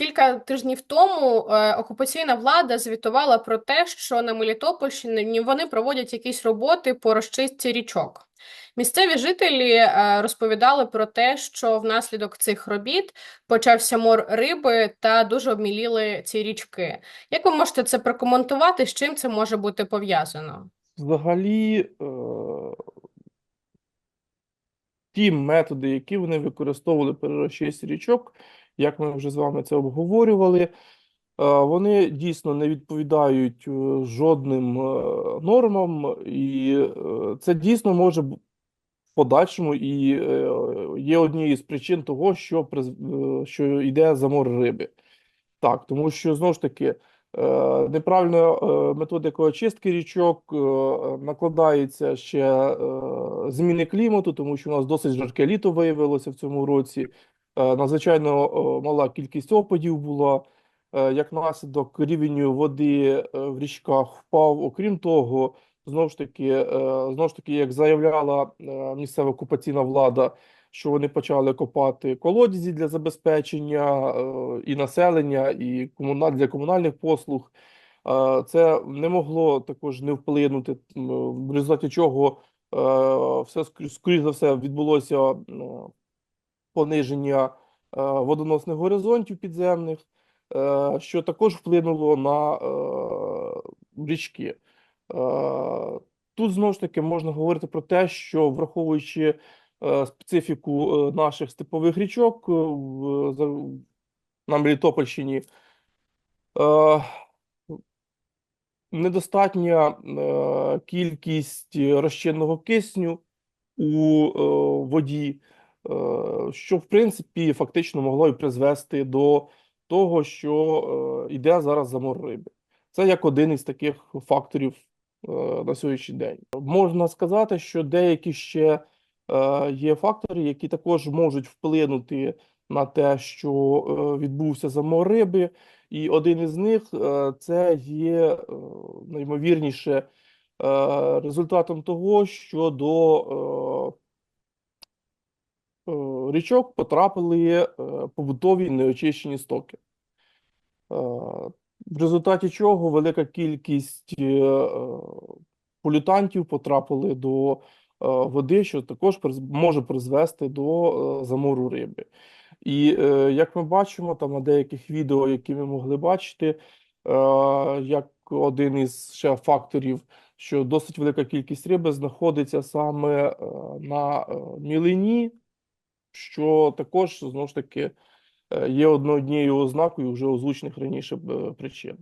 Кілька тижнів тому е, окупаційна влада звітувала про те, що на Мелітопольщині вони проводять якісь роботи по розчистці річок. Місцеві жителі е, розповідали про те, що внаслідок цих робіт почався мор риби та дуже обміліли ці річки. Як ви можете це прокоментувати? З чим це може бути пов'язано? Взагалі, е, ті методи, які вони використовували при розчистці річок, як ми вже з вами це обговорювали, е, вони дійсно не відповідають е, жодним е, нормам, і це дійсно може в подальшому і є однією з причин того, що, що йде замор риби. Так, тому що знову ж таки неправильна методика очистки річок накладається ще зміни клімату, тому що у нас досить жарке літо виявилося в цьому році. Е, Надзвичайно мала кількість опадів була. Е, Як наслідок рівень води е, в річках впав. Окрім того, знову ж таки, знову ж таки, як заявляла місцева окупаційна влада, що вони почали копати колодязі для забезпечення і населення, і комуна... для комунальних послуг. Це не могло також не вплинути, в результаті чого все скорі- скоріш за все відбулося е, пониження е, водоносних горизонтів підземних, е, що також вплинуло на е, річки. Тут знову ж таки можна говорити про те, що враховуючи специфіку наших степових річок на Мелітопольщині, недостатня кількість розчинного кисню у воді, що в принципі фактично могло і призвести до того, що е, йде зараз замор риби. Це як один із таких факторів е, на сьогоднішній день. Можна сказати, що деякі ще е, є фактори, які також можуть вплинути на те, що е, відбувся замор риби, і один із них е, це є е, наймовірніше е, результатом того, що до е, е, річок потрапили е, побутові неочищені стоки. Е, В результаті чого велика кількість е, полютантів потрапили до води, що також може призвести до замору риби. І як ми бачимо, там на деяких відео, які ми могли бачити, як один із ще факторів, що досить велика кількість риби знаходиться саме на мілині, що також знову ж таки е, є однією ознакою вже озвучених раніше е, причин.